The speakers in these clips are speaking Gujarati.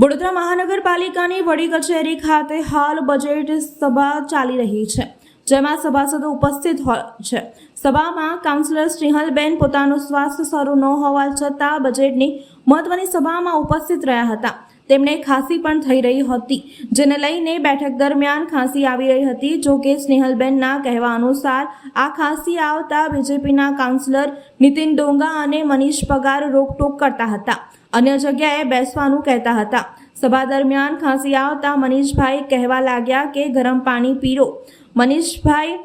વડોદરા મહાનગરપાલિકાની વડી કચેરી ખાતે હાલ બજેટ સભા ચાલી રહી છે, જેમાં સભાસદો ઉપસ્થિત હોય છે. સભામાં કાઉન્સિલર સિંહલબેન પોતાનું સ્વાસ્થ્ય સારું ન હોવા છતાં બજેટની મહત્વની સભામાં ઉપસ્થિત રહ્યા હતા. તેમને ખાંસી પણ થઈ રહી હતી, જેને લઈને બેઠક દરમિયાન ખાંસી આવી રહી હતી. જો કે સ્નેહલબેનના કહેવા અનુસાર, આ ખાંસી આવતા બીજેપીના કાઉન્સિલર નીતિન ડોંગા અને મનીષ પગાર રોકટોક કરતા હતા. અન્ય જગ્યાએ બેસવાનું કહેતા હતા. સભા દરમિયાન ખાંસી આવતા મનીષભાઈ કહેવા લાગ્યા કે, ગરમ પાણી પીરો. મનીષભાઈ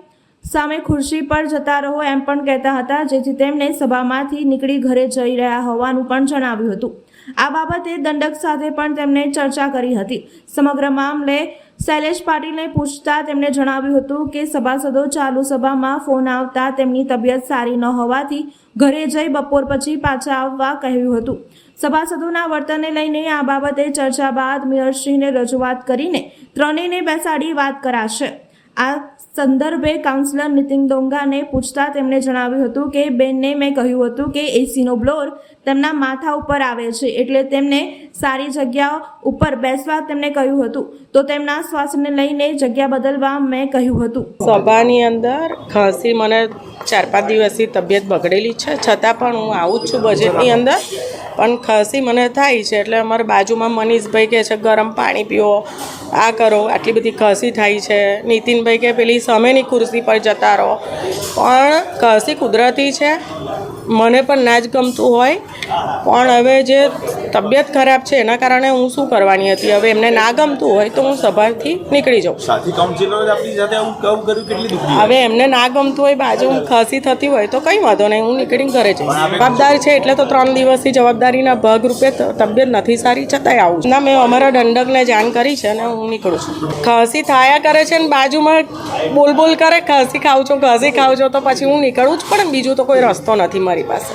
સામે ખુરશી પર જતા રહો એમ પણ કહેતા હતા, જેથી તેમણે સભામાંથી નીકળી ઘરે જઈ રહ્યા હોવાનું પણ જણાવ્યું હતું. આ બાબતે દંડક સાથે પણ તેમણે ચર્ચા કરી હતી. સમગ્ર મામલે શૈલેષ પાટીલને પૂછતા તેમણે જણાવ્યું હતું કે સભાસદો ચાલુ સભામાં ફોન આવતા તેમની તબિયત સારી ન હોવાથી ઘરે જઈ બપોર પછી પાછા આવવા કહ્યું હતું. સભાસદોના વર્તનને લઈને આ બાબતે ચર્ચા બાદ મેયરશ્રીને રજૂઆત કરીને ત્રણેયને બેસાડી વાત કરાશે. આ સંદર્ભે કાઉન્સિલર નીતિન ડોંગાને પૂછતા તેમણે જણાવ્યું હતું કે, બેનને મેં કહ્યું હતું કે, એસીનો બ્લોર તેમના માથા ઉપર આવે છે, એટલે તેમને સારી જગ્યા ઉપર બેસવા તેમણે કહ્યું હતું. તો તેમના શ્વાસને લઈને જગ્યા બદલવા મેં કહ્યું હતું. સભાની અંદર ખાંસી મને ચાર પાંચ દિવસથી તબિયત બગડેલી છે. છતાં પણ હું આવું જ છું બજેટની અંદર. પણ ખાંસી મને થાય છે, એટલે અમારા બાજુમાં મનીષભાઈ કહે છે, ગરમ પાણી પીઓ આ કરો, આટલી બધી ઘસી થાય છે. નીતિનભાઈ કે પેલી સામેની ખુરશી પર જતા રહો. પણ ઘસી કુદરતી છે. મને પણ ના જ ગમતું હોય. પણ હવે જે તબિયત ખરાબ છે એના કારણે હું શું કરવાની હતી? હવે એમને ના ગમતું હોય તો હું સભાથી નીકળી જાઉં. હવે એમને ના ગમતું હોય બાજુ ખસી થતી હોય તો કંઈ વાંધો નહીં હું નીકળીને ઘરે જઈશ. જવાબદાર છે એટલે તો ત્રણ દિવસથી જવાબદારીના ભાગરૂપે તબિયત નથી સારી છતાંય આવું ના મેં અમારા દંડકને જાણ કરી છે અને હું નીકળું છું. ખસી થાયા કરે છે ને બાજુમાં બોલ બોલ કરે ખસી ખાવ છો ખસી ખાવ છો તો પછી હું નીકળું જ પણ બીજું તો કોઈ રસ્તો નથી મારી પાસે